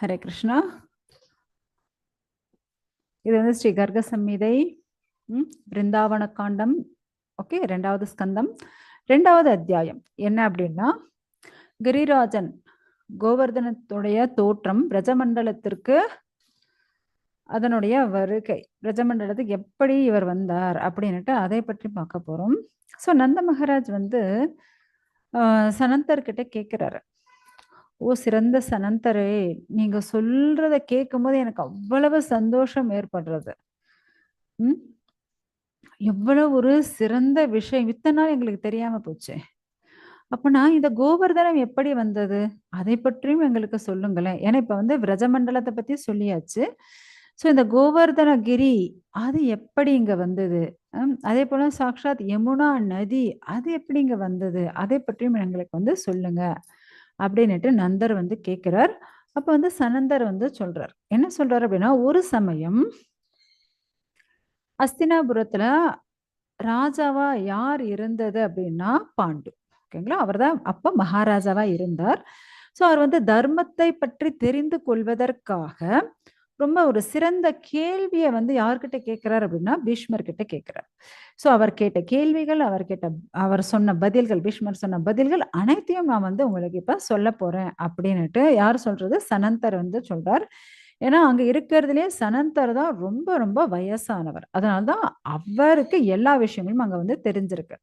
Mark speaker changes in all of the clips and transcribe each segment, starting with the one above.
Speaker 1: ஹரே கிருஷ்ணா இது வந்து ஸ்ரீ கர்க சம்மிதை பிருந்தாவன காண்டம். ஓகே ரெண்டாவது ஸ்கந்தம். ரெண்டாவது அத்தியாயம். என்ன அப்படின்னா கிரிராஜன் கோவர்தனத்துடைய தோற்றம் பிரஜமண்டலத்திற்கு அதனுடைய வருகை. பிரஜமண்டலத்துக்கு எப்படி இவர் வந்தார் அப்படின்னுட்டு அதை பற்றி பார்க்க போறோம். ஸோ நந்த மகாராஜ் வந்து சனந்தர்கிட்ட கேட்குறாரு ஓ சிறந்த சனந்தரே. நீங்க சொல்றத கேட்கும்போது எனக்கு அவ்வளவு சந்தோஷம் ஏற்படுறது. ம்? எவ்வளவு ஒரு சிறந்த விஷயம். இத்தனை நாள் எங்களுக்கு தெரியாம போச்சு. அப்பனா இந்த கோவர்தனம் எப்படி வந்தது? அதை பற்றியும் எங்களுக்கு சொல்லுங்களேன். ஏன்னா இப்ப வந்து விரஜமண்டலத்தை பத்தி சொல்லியாச்சு. ஸோ இந்த கோவர்தனகிரி அது எப்படி இங்க வந்தது? அதே போல சாக்ஷாத் யமுனா நதி அது எப்படி இங்க வந்தது? அதை பற்றியும் எங்களுக்கு வந்து சொல்லுங்க. அப்படின்னுட்டு நந்தர் வந்து கேட்கிறார் அப்ப வந்து சனந்தர் வந்து சொல்றார். என்ன சொல்றாரு அப்படின்னா ஒரு சமயம் அஸ்தினாபுரத்துல ராஜாவா யார் இருந்தது அப்படின்னா பாண்டு. ஓகேங்களா? அவர்தான் அப்ப மகாராஜாவா இருந்தார். ஸோ அவர் வந்து தர்மத்தை பற்றி தெரிந்து கொள்வதற்காக ரொம்ப ஒரு சிறந்த கேள்வியை வந்து யார்கிட்ட கேட்கிறார் அப்படின்னா பீஷ்மர் கிட்ட கேட்கிறார் ஸோ அவர் கேட்ட கேள்விகள் அவர் கேட்ட அவர் சொன்ன பதில்கள் பீஷ்மர் சொன்ன பதில்கள் அனைத்தையும் நான் வந்து உங்களுக்கு இப்ப சொல்ல போறேன் அப்படின்னுட்டு யார் சொல்றது? சனந்தர் வந்து சொல்றார். ஏன்னா அங்க இருக்கிறதுலயே சனந்தர் தான் ரொம்ப ரொம்ப வயசானவர். அதனால்தான் அவருக்கு எல்லா விஷயங்களும் அங்க வந்து தெரிஞ்சிருக்கு.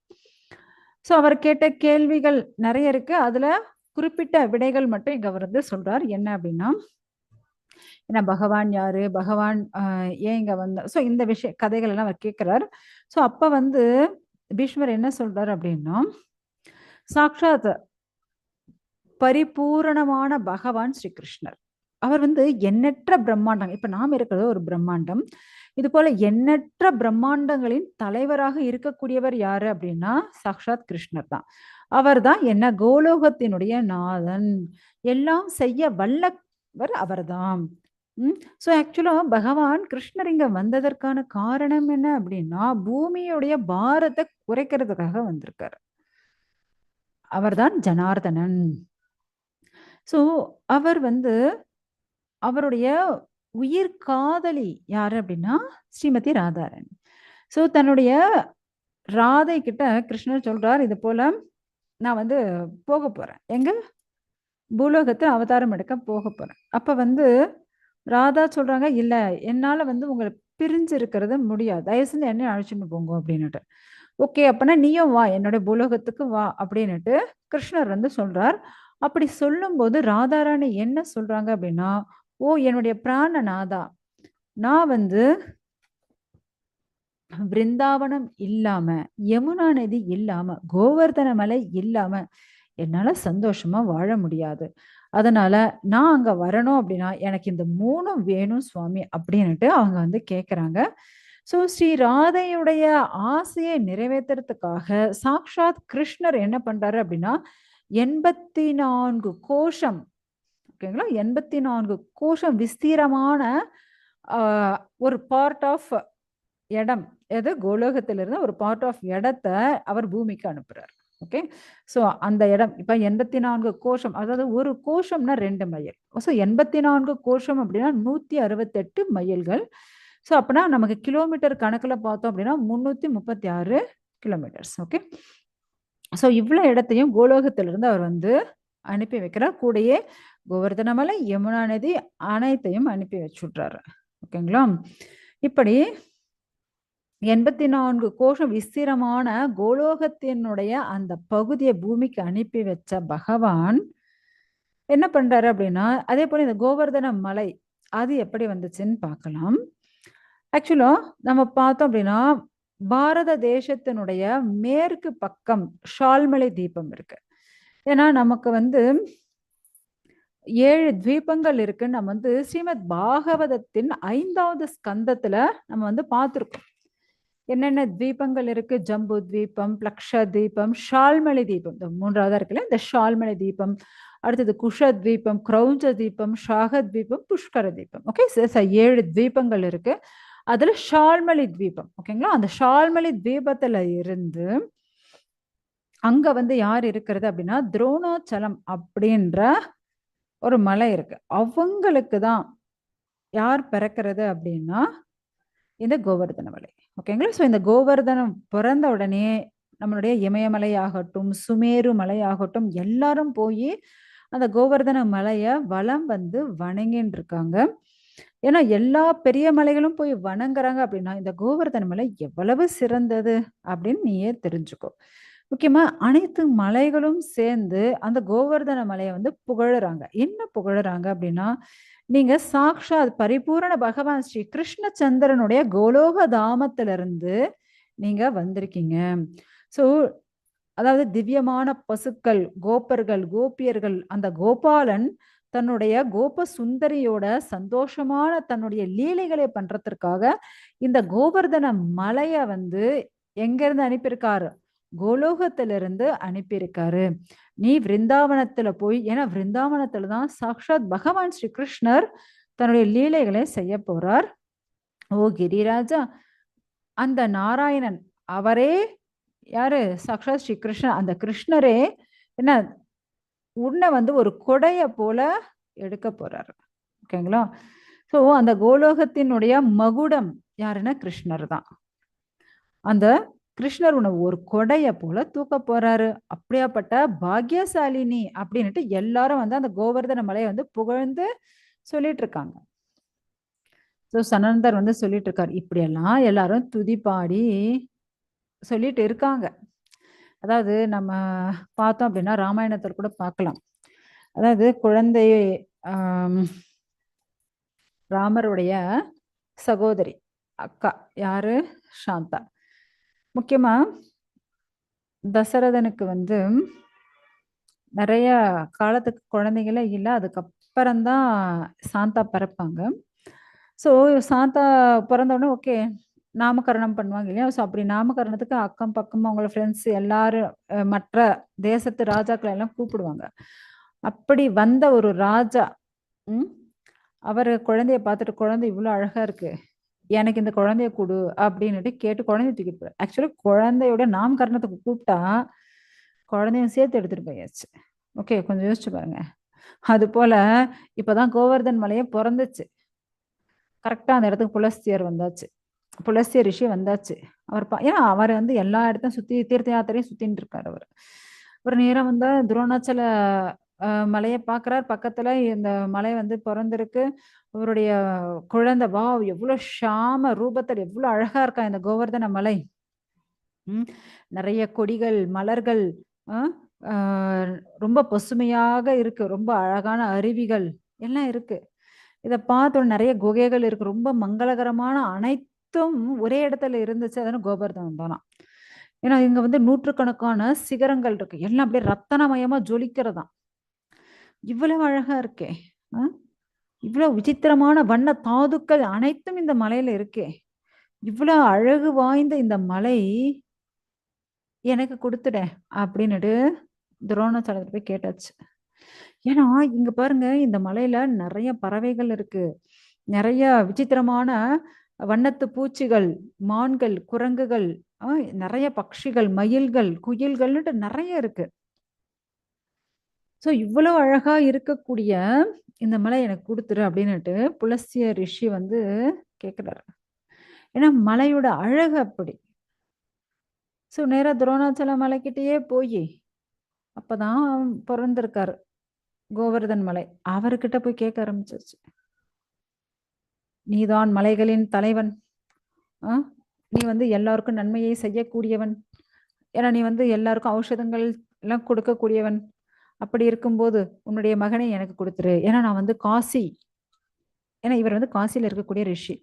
Speaker 1: ஸோ அவர் கேட்ட கேள்விகள் நிறைய இருக்கு. அதுல குறிப்பிட்ட விடைகள் மட்டும் இங்க அவர் வந்து சொல்றார். என்ன அப்படின்னா ஏன்னா பகவான் யாரு? பகவான் ஏன் இங்க வந்த ஸோ இந்த விஷய கதைகள் எல்லாம் அவர் கேட்கிறார். ஸோ அப்ப வந்து பீஷ்மர் என்ன சொல்றாரு அப்படின்னா சாக்ஷாத் பரிபூரணமான பகவான் ஸ்ரீகிருஷ்ணர். அவர் வந்து எண்ணற்ற பிரம்மாண்டம் இப்ப நாம் இருக்கிறது ஒரு பிரம்மாண்டம். இது போல எண்ணற்ற பிரம்மாண்டங்களின் தலைவராக இருக்கக்கூடியவர் யாரு அப்படின்னா சாக்ஷாத் கிருஷ்ணர் தான். அவர் தான் என்ன கோலோகத்தினுடைய நாதன். எல்லாம் செய்ய வல்ல வல்லவர் அவர்தான். ம்? ஸோ ஆக்சுவலா பகவான் கிருஷ்ணர் இங்க வந்ததற்கான காரணம் என்ன அப்படின்னா பூமியுடைய பாரத்தை குறைக்கிறதுக்காக வந்திருக்காரு. அவர்தான் ஜனார்தனன். ஸோ அவர் வந்து அவருடைய உயிர் காதலி யாரு அப்படின்னா ஸ்ரீமதி ராதாரன். ஸோ தன்னுடைய ராதை கிட்ட கிருஷ்ணர் சொல்றார் இது போல நான் வந்து போக போறேன். எங்க? பூலோகத்தில் அவதாரம் எடுக்க போக போகிறேன் அப்ப வந்து ராதா சொல்றாங்க இல்ல என்னால வந்து உங்களை பிரிஞ்சு இருக்கிறது முடியாது. தயவு செஞ்சு என்ன அழைச்சிட்டு போங்க அப்படின்னுட்டு. ஓகே அப்போனா நீயும் வா என்னுடைய பூலோகத்துக்கு வா அப்படின்னுட்டு கிருஷ்ணர் வந்து சொல்றார். அப்படி சொல்லும்போது ராதாராணி என்ன சொல்றாங்க அப்படின்னா ஓ என்னுடைய பிராணநாதா நான் வந்து பிருந்தாவனம் இல்லாம யமுனா நதி இல்லாம கோவர்தன மலை இல்லாம என்னால் சந்தோஷமாக வாழ முடியாது. அதனால நான் அங்கே வரணும் அப்படின்னா எனக்கு இந்த மூணும் வேணும் சுவாமி அப்படின்னுட்டு அவங்க வந்து கேட்குறாங்க ஸோ ஸ்ரீ ராதையுடைய ஆசையை நிறைவேற்றுறதுக்காக சாக்ஷாத் கிருஷ்ணர் என்ன பண்ணுறாரு அப்படின்னா எண்பத்தி நான்கு கோஷம் ஓகேங்களா எண்பத்தி நான்கு கோஷம் விஸ்தீரமான ஒரு பார்ட் ஆஃப் இடம் எது? கோலோகத்திலிருந்து ஒரு பார்ட் ஆஃப் இடத்த அவர் பூமிக்கு அனுப்புறார். ஓகே ஸோ அந்த இடம் இப்போ எண்பத்தி நான்கு கோஷம் அதாவது ஒரு கோஷம்னா ரெண்டு மைல். ஸோ எண்பத்தி நான்கு கோஷம் அப்படின்னா நூற்றி அறுபத்தெட்டு மைல்கள். ஸோ அப்படின்னா நமக்கு கிலோமீட்டர் கணக்கில் பார்த்தோம் அப்படின்னா முந்நூற்றி முப்பத்தி ஆறு கிலோமீட்டர்ஸ். ஓகே ஸோ இவ்வளோ இடத்தையும் கோலோகத்திலிருந்து அவர் வந்து அனுப்பி வைக்கிறார். கூடயே கோவர்தனமலை யமுனா நதி அனைத்தையும் அனுப்பி வச்சுட்றாரு. ஓகேங்களா இப்படி எண்பத்தி நான்கு கோஷம் விஸ்திரமான கோலோகத்தினுடைய அந்த பகுதியை பூமிக்கு அனுப்பி வச்ச பகவான் என்ன பண்றாரு அப்படின்னா அதே போல இந்த கோவர்தன மலை அது எப்படி வந்துச்சுன்னு பார்க்கலாம். ஆக்சுவலா நம்ம பார்த்தோம் அப்படின்னா பாரத தேசத்தினுடைய மேற்கு பக்கம் ஷால்மலை தீபம் இருக்கு. ஏன்னா நமக்கு வந்து ஏழு தீபங்கள் இருக்குன்னு நம்ம வந்து ஸ்ரீமத் பாகவதத்தின் ஐந்தாவது ஸ்கந்தத்துல நம்ம வந்து பார்த்துருக்கோம். என்னென்ன தீபங்கள் இருக்கு? ஜம்பு தீபம் பிளக்ஷ தீபம் ஷால்மலை தீபம். இந்த மூன்றாவதா இருக்குல்ல? இந்த ஷால்மலை தீபம். அடுத்தது குஷ தீபம் கிரௌஞ்ச தீபம் ஷாக தீபம் புஷ்கர தீபம். ஓகே ஏழு தீபங்கள் இருக்கு. அதுல ஷால்மலி தீபம். ஓகேங்களா அந்த ஷால்மலி தீபத்துல இருந்து அங்க வந்து யார் இருக்கிறது அப்படின்னா துரோணாச்சலம் அப்படின்ற ஒரு மலை இருக்கு. அவங்களுக்கு தான் யார் பிறக்கிறது அப்படின்னா இந்த கோவர்தன மலை. ஓகேங்களா ஸோ இந்த கோவர்தனம் பிறந்த உடனே நம்மளுடைய இமயமலை ஆகட்டும் சுமேரு மலை ஆகட்டும் எல்லாரும் போய் அந்த கோவர்தன மலையை வளம் வந்து வணங்கின்னு இருக்காங்க ஏன்னா எல்லா பெரிய மலைகளும் போய் வணங்குறாங்க அப்படின்னா இந்த கோவர்தன மலை எவ்வளவு சிறந்தது அப்படின்னு நீயே தெரிஞ்சுக்கோ. முக்கியமா அனைத்து மலைகளும் சேர்ந்து அந்த கோவர்தன மலையை வந்து புகழுறாங்க. என்ன புகழுறாங்க அப்படின்னா நீங்க சாக்ஷாத் பரிபூரண பகவான் ஸ்ரீ கிருஷ்ணச்சந்திரனுடைய கோலோக தாமத்திலிருந்து நீங்க வந்திருக்கீங்க. ஸோ அதாவது திவ்யமான பசுக்கள் கோப்பர்கள் கோபியர்கள் அந்த கோபாலன் தன்னுடைய கோப சுந்தரியோட சந்தோஷமான தன்னுடைய லீலைகளை பண்றதுக்காக இந்த கோவர்தன மலைய வந்து எங்க இருந்து அனுப்பியிருக்காரு? கோலோகத்திலிருந்து அனுப்பியிருக்காரு. நீ விருந்தாவனத்துல போய் ஏன்னா விருந்தாவனத்துல தான் சாக்ஷாத் பகவான் ஸ்ரீ கிருஷ்ணர் தன்னுடைய லீலைகளை செய்ய போறார். ஓ கிரிராஜா அந்த நாராயணன் அவரே யாரு? சாக்ஷாத் ஸ்ரீ கிருஷ்ணன் அந்த கிருஷ்ணரே என்ன உன்னை வந்து ஒரு கொடைய போல எடுக்க போறாரு. ஓகேங்களா? ஸோ அந்த கோலோகத்தினுடைய மகுடம் யாருன்னா கிருஷ்ணர் தான். அந்த கிருஷ்ணர் உன்னை ஒரு கொடைய போல தூக்க போறாரு. அப்படியாப்பட்ட பாக்யசாலினி அப்படின்னுட்டு எல்லாரும் வந்து அந்த கோவர்தன மலையை வந்து புகழ்ந்து சொல்லிட்டு இருக்காங்க ஸோ சனந்தர் வந்து சொல்லிட்டு இருக்காரு இப்படியெல்லாம் எல்லாரும் துதிப்பாடி சொல்லிட்டு இருக்காங்க. அதாவது நம்ம பார்த்தோம் அப்படின்னா ராமாயணத்தில் கூட பார்க்கலாம். அதாவது குழந்தை ராமருடைய சகோதரி அக்கா யாரு? சாந்தா. முக்கியமா தசரதனுக்கு வந்து நிறைய காலத்துக்கு குழந்தைங்களே இல்லை அதுக்கப்புறம்தான் சாந்தா பிறப்பாங்க. ஸோ சாந்தா பிறந்தவொடனே ஓகே நாமகரணம் பண்ணுவாங்க இல்லையா? ஸோ அப்படி நாமகரணத்துக்கு அக்கம் பக்கம் அவங்களோட ஃப்ரெண்ட்ஸ் எல்லாரும் மற்ற தேசத்து ராஜாக்களை எல்லாம் கூப்பிடுவாங்க. அப்படி வந்த ஒரு ராஜா ம் அவர் குழந்தைய பார்த்துட்டு குழந்தை இவ்வளோ அழகாக இருக்குது எனக்கு இந்த குழந்தைய கொடு அப்படின்னுட்டு கேட்டு குழந்தைய தூக்கிட்டு போற ஆக்சுவலி குழந்தையோட நாமகரணத்துக்கு கூப்பிட்டா குழந்தையும் சேர்த்து எடுத்துட்டு போயாச்சு. ஓகே கொஞ்சம் யோசிச்சு பாருங்க. அது போல இப்பதான் கோவர்தன் மலையே பிறந்துச்சு. கரெக்டா அந்த இடத்துக்கு புலஸ்தியர் வந்தாச்சு. புலஸ்திய ரிஷி வந்தாச்சு. அவர் பா ஏன்னா அவர் வந்து எல்லா இடத்தையும் சுத்தி தீர்த்த யாத்திரையும் சுத்தின்னு இருக்காரு அவர். ஒரு நேரம் வந்தா துரோணாச்சல அஹ், மலையை பார்க்கறார். பக்கத்துல இந்த மலை வந்து பிறந்திருக்கு. அவருடைய குழந்தை வா எவ்வளோ ஷாம ரூபத்தில் எவ்வளோ அழகா இருக்கா இந்த கோவர்தன மலை. நிறைய கொடிகள் மலர்கள் ரொம்ப பசுமையாக இருக்கு ரொம்ப அழகான அருவிகள் எல்லாம் இருக்கு. இதை பார்த்தோம் நிறைய குகைகள் இருக்கு ரொம்ப மங்களகரமான அனைத்தும் ஒரே இடத்துல இருந்துச்சு அதனால கோபர்தனம் தானா ஏன்னா இங்க வந்து நூற்றுக்கணக்கான சிகரங்கள் இருக்கு எல்லாம் அப்படியே ரத்தனமயமா ஜொலிக்கிறதா இவ்வளவு அழகா இருக்கே ஆ? இவ்வளோ விசித்திரமான வண்ண தாதுக்கள் அனைத்தும் இந்த மலையில இருக்கே. இவ்வளோ அழகு வாய்ந்த இந்த மலை எனக்கு கொடுத்துட அப்படின்னுட்டு துரோணாச்சாரத்தை போய் கேட்டாச்சு. ஏன்னா இங்க பாருங்க இந்த மலையில நிறைய பறவைகள் இருக்கு. நிறைய விசித்திரமான வண்ணத்து பூச்சிகள் மான்கள் குரங்குகள் நிறைய பட்சிகள் மயில்கள் குயில்கள்னுட்டு நிறைய இருக்கு. ஸோ இவ்வளோ அழகாக இருக்கக்கூடிய இந்த மலை எனக்கு கொடுத்துரு அப்படின்னுட்டு புலசிய ரிஷி வந்து கேட்குறாரு ஏன்னா மலையோட அழகு அப்படி. ஸோ நேராக துரோணாச்சல மலைக்கிட்டேயே போய் அப்பதான் பிறந்திருக்காரு கோவர்தன் மலை. அவர்கிட்ட போய் கேட்க ஆரம்பிச்சிருச்சு. நீதான் மலைகளின் தலைவன். ஆ? நீ வந்து எல்லாருக்கும் நன்மையை செய்யக்கூடியவன். ஏன்னா நீ வந்து எல்லாருக்கும் ஔஷதங்கள் எல்லாம் கொடுக்கக்கூடியவன். அப்படி இருக்கும்போது உன்னுடைய மகனை எனக்கு கொடுத்துரு. ஏன்னா நான் வந்து காசி. ஏன்னா இவர் வந்து காசியில் இருக்கக்கூடிய ரிஷி.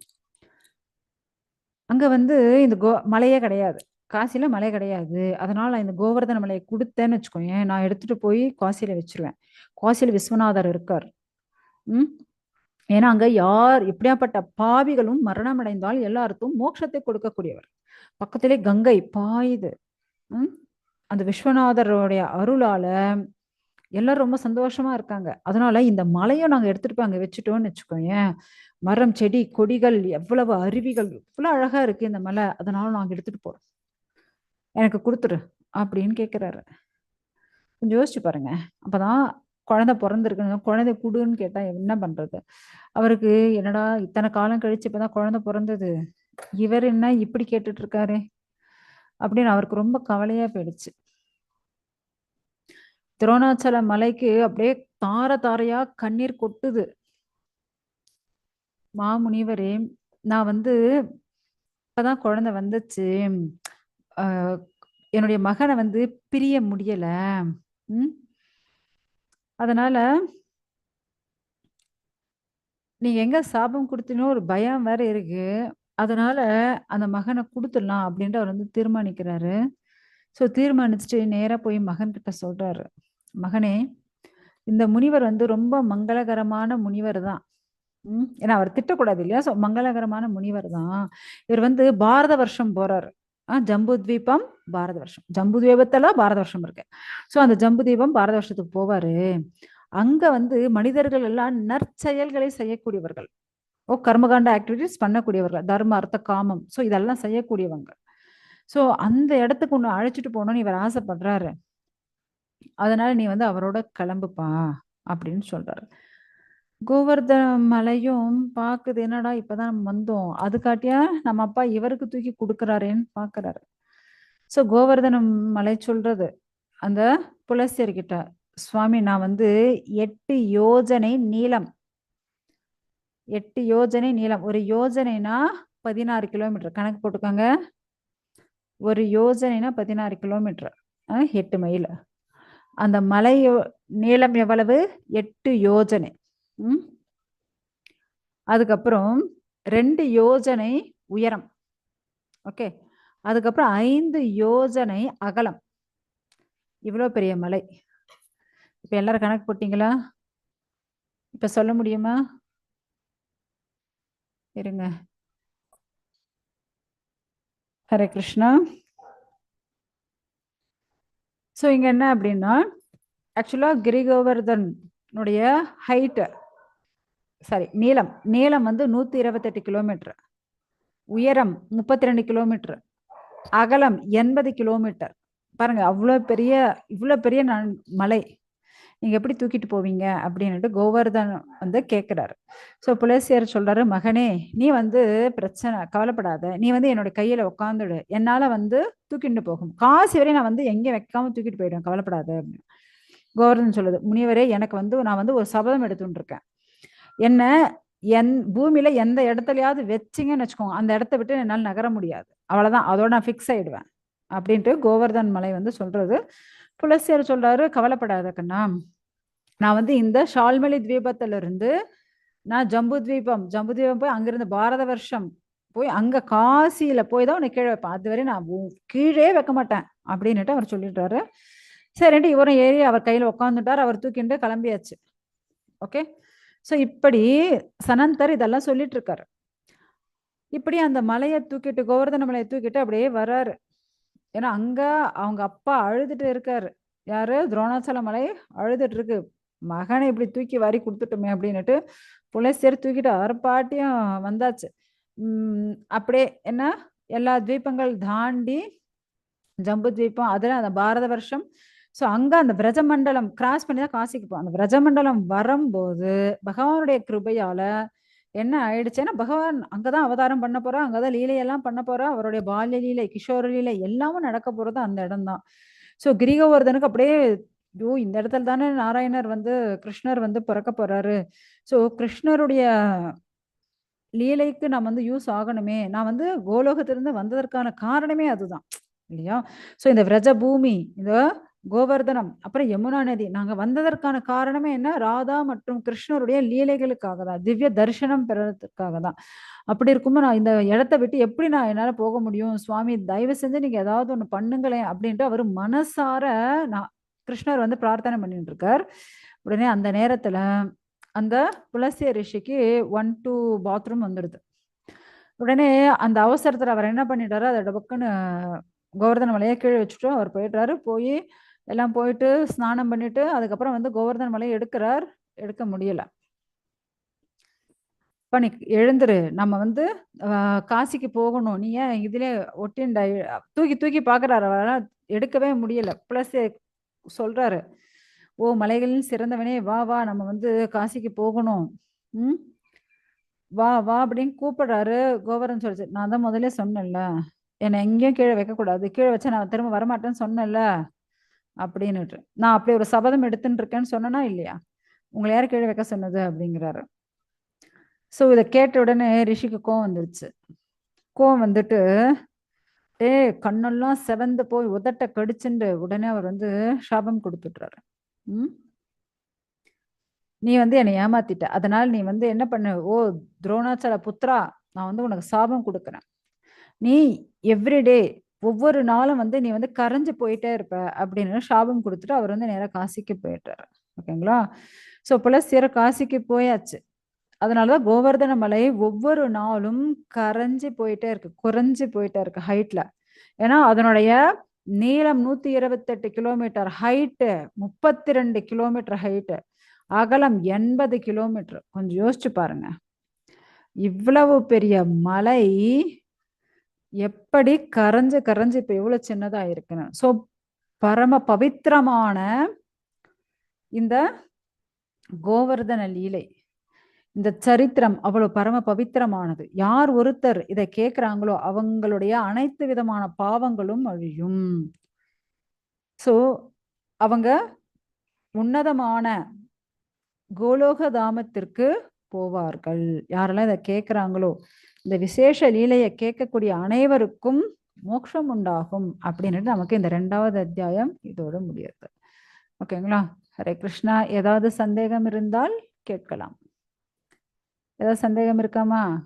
Speaker 1: அங்க வந்து இந்த கோ மலையே கிடையாது. காசியில மலை கிடையாது. அதனால நான் இந்த கோவர்தன மலையை கொடுத்தேன்னு வச்சுக்கோங்க நான் எடுத்துட்டு போய் காசியில வச்சிருவேன். காசியில விஸ்வநாதர் இருக்கார். ம்? ஏன்னா அங்க யார் எப்படியாப்பட்ட பாவிகளும் மரணம் அடைந்தால் எல்லாருக்கும் மோட்சத்தை கொடுக்கக்கூடியவர். பக்கத்திலே கங்கை பாயுது ம்? அந்த விஸ்வநாதருடைய அருளால எல்லாரும் ரொம்ப சந்தோஷமா இருக்காங்க. அதனால இந்த மலையும் நாங்க எடுத்துட்டு போய் அங்க வச்சுட்டோம்னு வச்சுக்கோங்க மரம் செடி கொடிகள் எவ்வளவு அருவிகள் இவ்வளவு அழகா இருக்கு இந்த மலை. அதனால நாங்க எடுத்துட்டு போறோம். எனக்கு கொடுத்துரு அப்படின்னு கேக்குறாரு. கொஞ்சம் யோசிச்சு பாருங்க. அப்பதான் குழந்தை பிறந்திருக்கு குழந்தை குடுன்னு கேட்டா என்ன பண்றது? அவருக்கு என்னடா இத்தனை காலம் கழிச்சு இப்பதான் குழந்தை பிறந்தது? இவர் என்ன இப்படி கேட்டுட்டு இருக்காரு? அப்படின்னு அவருக்கு ரொம்ப கவலையா போயிடுச்சு. திருவண்ணாச்சல மலைக்கு அப்படியே தார தாரையா கண்ணீர் கொட்டுது. மாமுனிவரே நான் வந்து இப்பதான் குழந்தை வந்துச்சு. ஆஹ் என்னுடைய மகனை வந்து பிரிய முடியல. உம் அதனால நீங்க எங்க சாபம் கொடுத்தீனோ ஒரு பயம் வேற இருக்கு. அதனால அந்த மகனை கொடுத்துடலாம் அப்படின்ட்டு அவர் வந்து தீர்மானிக்கிறாரு. ஸோ தீர்மானிச்சுட்டு நேரா போய் மகன் கிட்ட சொல்றாரு. மகனே இந்த முனிவர் வந்து ரொம்ப மங்களகரமான முனிவர் தான் உம் ஏன்னா அவர் திட்டக்கூடாது இல்லையா? ஸோ மங்களகரமான முனிவர் தான் இவர் வந்து பாரத வருஷம் போறாரு. ஆஹ் ஜம்பு தீபம் பாரத வருஷம். ஜம்பு தீபத்துல பாரத வருஷம் இருக்கு. ஸோ அந்த ஜம்பு தீபம் பாரத வருஷத்துக்கு போவாரு. அங்க வந்து மனிதர்கள் எல்லாம் நற்செயல்களை செய்யக்கூடியவர்கள். ஓ கர்மகாண்ட ஆக்டிவிட்டிஸ் பண்ணக்கூடியவர்கள். தர்ம அர்த்த காமம். ஸோ இதெல்லாம் செய்யக்கூடியவங்க. ஸோ அந்த இடத்துக்கு ஒன்று அழைச்சிட்டு போகணும்னு இவர் ஆசைப்படுறாரு. அதனால நீ வந்து அவரோட கிளம்புப்பா அப்படின்னு சொல்றாரு. கோவர்தன மலையும் பாக்குது என்னடா இப்பதான் நம்ம வந்தோம் அதுக்காட்டியா நம்ம அப்பா இவருக்கு தூக்கி கொடுக்கறாரேன்னு பாக்குறாரு. சோ கோவர்தனம் மலை சொல்றது அந்த புலசியர்கிட்ட சுவாமி நான் வந்து எட்டு யோஜனை நீளம் எட்டு யோஜனை நீளம் ஒரு யோஜனைனா பதினாறு கிலோமீட்டர் கணக்கு போட்டுக்கோங்க ஒரு யோஜனைனா பதினாறு கிலோமீட்டர் எட்டு மைல். அந்த மலை நீளம் எவ்வளவு? எட்டு யோஜனை. ம்? அதுக்கப்புறம் ரெண்டு யோஜனை உயரம். ஓகே? அதுக்கப்புறம் ஐந்து யோஜனை அகலம். இவ்வளோ பெரிய மலை. இப்போ எல்லாரும் கணக்கு போட்டிங்களா? இப்போ சொல்ல முடியுமா? இருங்க. ஹரே கிருஷ்ணா. ஸோ இங்கே என்ன அப்படின்னா ஆக்சுவலாக கிரிகோவர்தனுடைய ஹைட்டு சாரி நீளம். நீளம் வந்து நூற்றி இருபத்தெட்டு கிலோமீட்டர் உயரம் முப்பத்தி ரெண்டு கிலோமீட்டர் அகலம் எண்பது கிலோமீட்டர் பாருங்கள் அவ்வளோ பெரிய இவ்வளோ பெரிய நன் மலை. நீங்க எப்படி தூக்கிட்டு போவீங்க அப்படின்னுட்டு கோவர்தன் வந்து கேட்குறாரு ஸோ புலேசியர் சொல்றாரு மகனே நீ வந்து பிரச்சனை கவலைப்படாத. நீ வந்து என்னோட கையில உட்காந்துடு என்னால வந்து தூக்கிட்டு போகும். காசு வரை நான் வந்து எங்கேயும் வைக்காம தூக்கிட்டு போயிடுவேன். கவலைப்படாத. அப்படின்னு கோவர்தன் சொல்லுது முனிவரே எனக்கு வந்து நான் வந்து ஒரு சபதம் எடுத்துட்டு இருக்கேன் என்ன என் பூமியில எந்த இடத்துலயாவது வச்சிங்கன்னு வச்சுக்கோங்க. அந்த இடத்த விட்டு என்னால் நகர முடியாது. அவ்வளவுதான். அதோட நான் ஃபிக்ஸ் ஆயிடுவேன். அப்படின்ட்டு கோவர்தன் மலை வந்து சொல்றது புலசியர் சொல்றாரு கவலைப்படாத கண்ணா. நான் வந்து இந்த ஷால்மலி தீபத்துல இருந்து நான் ஜம்பு தீபம் ஜம்பு தீபம் போய் அங்கிருந்து பாரத வருஷம் போய் அங்க காசியில போய் தான் உன்னை கீழே வைப்பேன். அதுவரை நான் உன் கீழே வைக்க மாட்டேன் அப்படின்னுட்டு அவர் சொல்லிட்டாரு சரின்ட்டு இவரும் ஏறி அவர் கையில உட்காந்துட்டார் அவர் தூக்கிட்டு கிளம்பியாச்சு. ஓகே? ஸோ இப்படி சனந்தர் இதெல்லாம் சொல்லிட்டு இருக்காரு. இப்படி அந்த மலையை தூக்கிட்டு கோவர்தன மலையை தூக்கிட்டு அப்படியே வர்றாரு. ஏன்னா அங்க அவங்க அப்பா அழுதுட்டு இருக்காரு. யாரு? துரோணாச்சல மலை அழுதுட்டு இருக்கு மகனை இப்படி தூக்கி வாரி கொடுத்துட்டோமே அப்படின்னுட்டு புலசேர் தூக்கிட்டு அறப்பாட்டியும் வந்தாச்சு. உம் அப்படியே என்ன? எல்லா தீபங்கள் தாண்டி ஜம்பு தீபம் அதில் அந்த பாரத வருஷம். ஸோ அங்கே அந்த பிரஜமண்டலம் கிராஸ் பண்ணி தான் காசிக்கு போகும் அந்த பிரஜமண்டலம் வரும்போது பகவானுடைய கிருபையால் என்ன ஆயிடுச்சுன்னா பகவான் அங்கதான் அவதாரம் பண்ண போறா அங்கதான் லீலையெல்லாம் பண்ண போறா அவருடைய பால்ய லீலை கிஷோர லீலை எல்லாமும் நடக்க போறது அந்த இடம்தான். ஸோ கிரிகோவர்தனுக்கு அப்படியே ஐயோ இந்த இடத்துல தானே நாராயணர் வந்து கிருஷ்ணர் வந்து பிறக்க போறாரு. ஸோ கிருஷ்ணருடைய லீலைக்கு நான் வந்து யூஸ் ஆகணுமே. நான் வந்து கோலோகத்திலிருந்து வந்ததற்கான காரணமே அதுதான். இல்லையா? ஸோ இந்த விரஜ பூமி இந்த கோவர்தனம் அப்புறம் யமுனா நதி. நாங்க வந்ததற்கான காரணமே என்ன? ராதா மற்றும் கிருஷ்ணருடைய லீலைகளுக்காக தான் திவ்ய தரிசனம் பெறதுக்காக தான் அப்படி இருக்கும்போது நான் இந்த இடத்த விட்டு எப்படி நான் என்னால போக முடியும்? சுவாமி தயவு செஞ்சு நீங்க ஏதாவது ஒண்ணு பண்ணுங்களேன் அப்படின்ட்டு அவர் மனசார நான் கிருஷ்ணர் வந்து பிரார்த்தனை பண்ணிட்டு இருக்கார் உடனே அந்த நேரத்துல அந்த புலசிய ரிஷிக்கு ஒன் டூ பாத்ரூம் வந்துடுது. உடனே அந்த அவசரத்துல அவர் என்ன பண்ணிட்டாரு? அதை டபக்குன்னு கோவர்தன மலையை கீழே வச்சுட்டு அவர் போயிடுறாரு. போய் எல்லாம் போயிட்டு ஸ்நானம் பண்ணிட்டு அதுக்கப்புறம் வந்து கோவர்தன் மலையை எடுக்கிறார். எடுக்க முடியல. பண்ணி எழுந்துரு. நம்ம வந்து காசிக்கு போகணும். நீ ஏன் இதுல ஒட்டிண்ட? தூக்கி தூக்கி பாக்குறாரு. அவரால் எடுக்கவே முடியல. பிளஸ் சொல்றாரு ஓ மலைகளில் சிறந்தவனே வா வா நம்ம வந்து காசிக்கு போகணும். ம்? வா வா அப்படின்னு கூப்பிடுறாரு கோவர்தன் சொல்லிச்சு. நான் தான் முதல்ல சொன்னேன்ல. என்னை எங்கேயும் கீழே வைக்கக்கூடாது. கீழே வச்சா நான் திரும்ப வரமாட்டேன்னு சொன்னேன்ல. அப்படின்னுட்டு. நான் அப்படி ஒரு சபதம் எடுத்துட்டு இருக்கேன்னு சொன்னனா இல்லையா? உங்களை யார் கீழே வைக்க சொன்னது அப்படிங்கிறாரு. ஸோ இதை கேட்ட உடனே ரிஷிக்கு கோவம் வந்துருச்சு. கோவம் வந்துட்டு டே கண்ணெல்லாம் செவந்து போய் உதட்ட கடிச்சுண்டு உடனே அவர் வந்து சாபம் கொடுத்துட்றாரு. ம்? நீ வந்து என்னை ஏமாத்திட்ட. அதனால நீ வந்து என்ன பண்ணு? ஓ துரோணாச்சல புத்ரா நான் வந்து உனக்கு சாபம் கொடுக்குறேன். நீ எவ்ரிடே ஒவ்வொரு நாளும் வந்து நீ வந்து கரைஞ்சு போயிட்டே இருப்ப அப்படின்னு சாபம் கொடுத்துட்டு அவர் வந்து நேராக காசிக்கு போயிட்டாரு. ஓகேங்களா? ஸோ புலஸ்தியர் காசிக்கு போயாச்சு. அதனாலதான் கோவர்தன மலை ஒவ்வொரு நாளும் கரைஞ்சி போயிட்டே இருக்கு குறைஞ்சி போயிட்டே இருக்கு ஹைட்ல ஏன்னா அதனுடைய நீளம் நூத்தி இருபத்தெட்டு கிலோமீட்டர் ஹைட்டு முப்பத்தி ரெண்டு கிலோமீட்டர் ஹைட்டு அகலம் எண்பது கிலோமீட்டர் கொஞ்சம் யோசிச்சு பாருங்க. இவ்வளவு பெரிய மலை எப்படி கரைஞ்சு கரைஞ்சு இப்ப எவ்வளவு சின்னதா இருக்குன்னு. சோ பரம பவித்திரமான இந்த கோவர்தன லீலை இந்த சரித்திரம் அவ்வளவு பரம பவித்திரமானது. யார் ஒருத்தர் இதை கேட்கிறாங்களோ அவங்களுடைய அனைத்து விதமான பாவங்களும் அழியும். சோ அவங்க உன்னதமான கோலோக தாமத்திற்கு போவார்கள். யாரெல்லாம் இதை கேட்குறாங்களோ இந்த விசேஷ லீலையை கேட்கக்கூடிய அனைவருக்கும் மோட்சம் உண்டாகும் அப்படின்னுட்டு நமக்கு இந்த ரெண்டாவது அத்தியாயம் இதோட முடியுது. ஓகேங்களா? ஹரே கிருஷ்ணா. ஏதாவது சந்தேகம் இருந்தால் கேட்கலாம். ஏதாவது சந்தேகம் இருக்காமா?